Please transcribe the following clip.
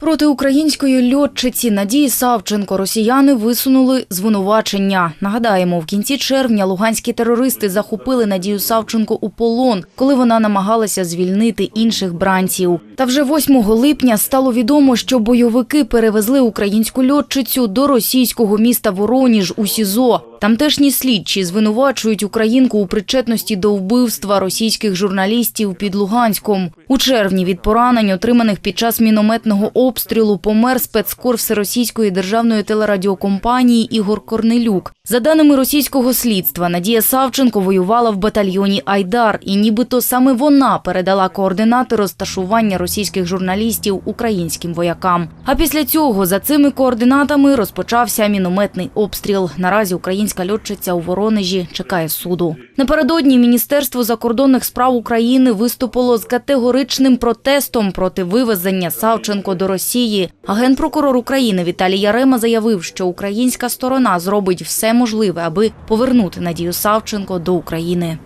Проти української льотчиці Надії Савченко росіяни висунули звинувачення. Нагадаємо, в кінці червня луганські терористи захопили Надію Савченко у полон, коли вона намагалася звільнити інших бранців. Та вже 8 липня стало відомо, що бойовики перевезли українську льотчицю до російського міста Вороніж у СІЗО. Тамтешні слідчі звинувачують українку у причетності до вбивства російських журналістів під Луганськом. У червні від поранень, отриманих під час мінометного обстрілу, помер спецкор Всеросійської державної телерадіокомпанії Ігор Корнелюк. За даними російського слідства, Надія Савченко воювала в батальйоні Айдар, і нібито саме вона передала координати розташування російських журналістів українським воякам. А після цього за цими координатами розпочався мінометний обстріл. Наразі українська льотчиця у Воронежі чекає суду. Напередодні Міністерство закордонних справ України виступило з категоричним протестом проти вивезення Савченко до Росії. А генпрокурор України Віталій Ярема заявив, що українська сторона зробить все можливе, аби повернути Надію Савченко до України.